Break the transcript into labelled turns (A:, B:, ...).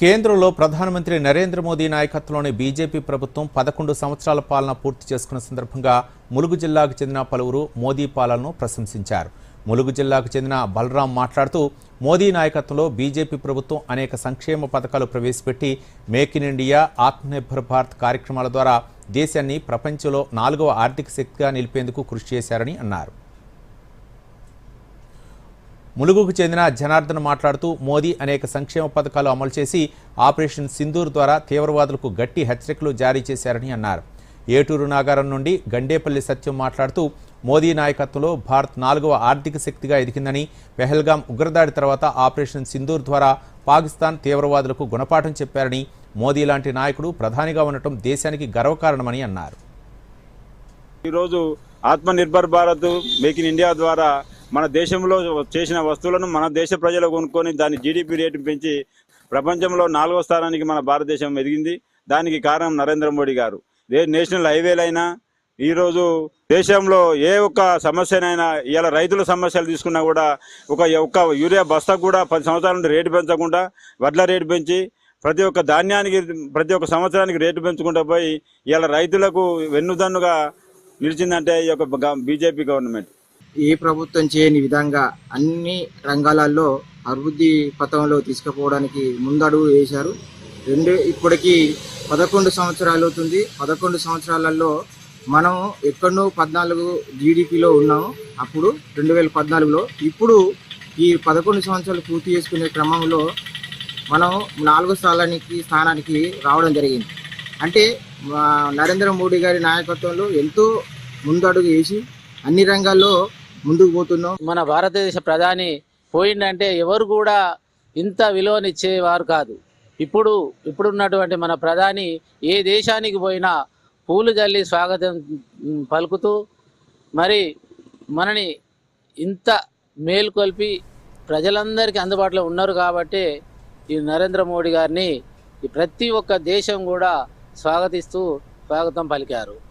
A: కేంద్రంలో ప్రధానమంత్రి నరేంద్ర మోదీ నాయకత్వంలోని బీజేపీ ప్రభుత్వం పదకొండు సంవత్సరాల పాలన పూర్తి చేసుకున్న సందర్భంగా ములుగు జిల్లాకు చెందిన పలువురు మోదీ పాలనను ప్రశంసించారు. ములుగు జిల్లాకు చెందిన బలరాం మాట్లాడుతూ మోదీ నాయకత్వంలో బీజేపీ ప్రభుత్వం అనేక సంక్షేమ పథకాలు ప్రవేశపెట్టి make in India Atmanirbhar Bharat కార్యక్రమాల ద్వారా దేశాన్ని ప్రపంచంలో నాలుగవ ఆర్థిక శక్తిగా నిలిపేందుకు కృషి చేశారని అన్నారు. ములుగుకు చెందిన జనార్దన్ మాట్లాడుతూ మోదీ అనేక సంక్షేమ పథకాలు అమలు చేసి ఆపరేషన్ సింధూర్ ద్వారా తీవ్రవాదులకు గట్టి హెచ్చరికలు జారీ చేశారని అన్నారు. ఏటూరు నాగారం నుండి గండేపల్లి సత్యం మాట్లాడుతూ మోదీ నాయకత్వంలో భారత్ నాలుగవ ఆర్థిక శక్తిగా ఎదిగిందని పెహల్గాం ఉగ్రదాడి తర్వాత ఆపరేషన్ సింధూర్ ద్వారా పాకిస్తాన్ తీవ్రవాదులకు గుణపాఠం చెప్పారని మోదీ లాంటి నాయకుడు ప్రధానిగా ఉండటం దేశానికి గర్వకారణమని అన్నారు.
B: ఈరోజు Atmanirbhar Bharat make in India ద్వారా మన దేశంలో చేసిన వస్తువులను మన దేశ ప్రజలు కొనుక్కొని దాని జీడిపి రేటు పెంచి ప్రపంచంలో నాలుగో స్థానానికి మన భారతదేశం ఎదిగింది. దానికి కారణం నరేంద్ర మోడీ గారు. ఏ నేషనల్ హైవేలైనా ఈరోజు దేశంలో ఏ ఒక్క సమస్యనైనా ఇలా రైతుల సమస్యలు తీసుకున్నా కూడా ఒక ఒక్క యూరియా బస్తా కూడా పది సంవత్సరాల నుండి రేటు పెంచకుండా వడ్ల రేటు పెంచి ప్రతి ఒక్క ధాన్యానికి ప్రతి ఒక్క సంవత్సరానికి రేటు పెంచుకుంటూ పోయి ఇలా రైతులకు వెన్నుదన్నుగా నిలిచిందంటే ఈ యొక్క బీజేపీ గవర్నమెంట్.
C: ఏ ప్రభుత్వం చేయని విధంగా అన్ని రంగాలలో అభివృద్ధి పథంలో తీసుకుపోవడానికి ముందడుగు వేశారు. రెండు ఇప్పటికీ పదకొండు సంవత్సరాలు అవుతుంది. పదకొండు సంవత్సరాలలో మనం ఎక్కడో పద్నాలుగు జీడిపిలో ఉన్నాము. అప్పుడు రెండు వేల పద్నాలుగులో. ఇప్పుడు ఈ పదకొండు సంవత్సరాలు పూర్తి చేసుకునే క్రమంలో మనం నాలుగో స్థానానికి స్థానానికి రావడం జరిగింది. అంటే నరేంద్ర మోడీ గారి నాయకత్వంలో ఎంతో ముందడుగు వేసి అన్ని రంగాల్లో ముందుకు పోతున్నాం.
D: మన భారతదేశ ప్రధాని పోయిందంటే ఎవరు కూడా ఇంత విలువనిచ్చేవారు కాదు. ఇప్పుడు ఇప్పుడున్నటువంటి మన ప్రధాని ఏ దేశానికి పోయినా పూలు జల్లి స్వాగతం పలుకుతూ మరి మనని ఇంత మేలుకొల్పి ప్రజలందరికీ అందుబాటులో ఉన్నారు కాబట్టి ఈ నరేంద్ర మోడీ గారిని ప్రతి ఒక్క దేశం కూడా స్వాగతిస్తూ స్వాగతం పలికారు.